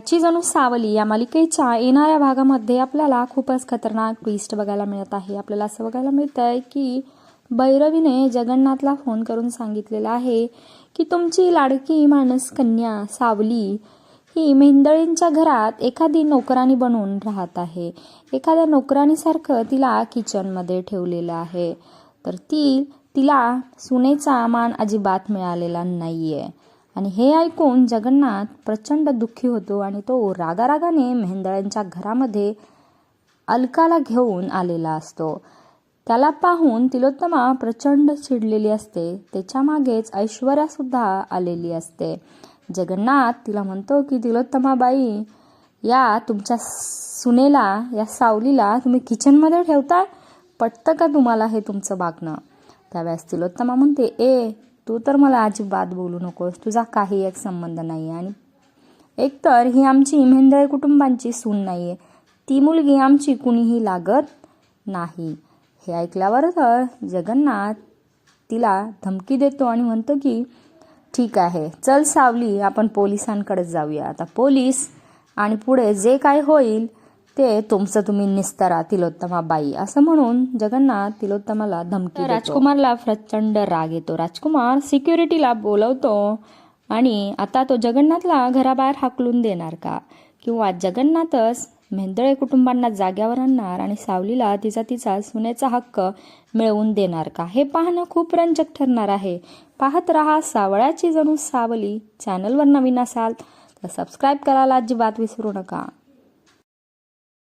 याची जणू सावली या मालिकेच्या येणाऱ्या भागामध्ये आपल्याला खूपच खतरनाक ट्विस्ट बघायला मिळत आहे. आपल्याला असं बघायला मिळत आहे की भैरवीने जगन्नाथला फोन करून सांगितलेलं आहे की तुमची लाडकी माणस कन्या सावली ही मेंदळींच्या घरात एखादी नोकरानी बनून राहत आहे. एखाद्या नोकरानीसारखं तिला किचनमध्ये ठेवलेलं आहे. तर ती तिला सुनेचा मान अजिबात मिळालेला नाही आहे आणि हे ऐकून जगन्नाथ प्रचंड दुःखी होतो आणि तो रागारागाने मेंदळ्यांच्या घरामध्ये अलकाला घेऊन आलेला असतो. त्याला पाहून तिलोत्तमा प्रचंड चिडलेली असते. त्याच्या मागेच आलेली असते. जगन्नाथ तिला म्हणतो की तिलोत्तमा बाई या तुमच्या सुनेला या सावलीला तुम्ही किचनमध्ये ठेवताय? पटतं का तुम्हाला हे तुमचं वागणं? त्यावेळेस तिलोत्तमा म्हणते ए तू तर मला अजिबात बोलू नकोस. तुझा काही एक संबंध नाही आणि एकतर ही आमची मेंदळे कुटुंबांची सून नाही आहे ती मुलगी आमची कुणीही लागत नाही. हे ऐकल्यावर तर जगन्नाथ तिला धमकी देतो आणि म्हणतो की ठीक आहे चल सावली आपण पोलिसांकडे जाऊया. आता पोलीस आणि पुढे जे काय होईल ते तुमचं तुम्ही निस्तरा तिलोत्तमा बाई. असं म्हणून जगन्नाथ तिलोत्तमाला धमकी राजकुमारला प्रचंड राग येतो. राजकुमार सिक्युरिटीला बोलवतो आणि आता तो जगन्नाथला घराबाहेर हाकलून देणार का? किंवा जगन्नाथच मेंदळे कुटुंबांना जाग्यावर आणणार आणि सावलीला तिचा तिचा सुनेचा हक्क मिळवून देणार का? हे पाहणं खूप रंजक ठरणार आहे. पाहत रहा सावळ्याची जणू सावली. चॅनलवर नवीन असाल तर सबस्क्राईब करायला अजिबात विसरू नका.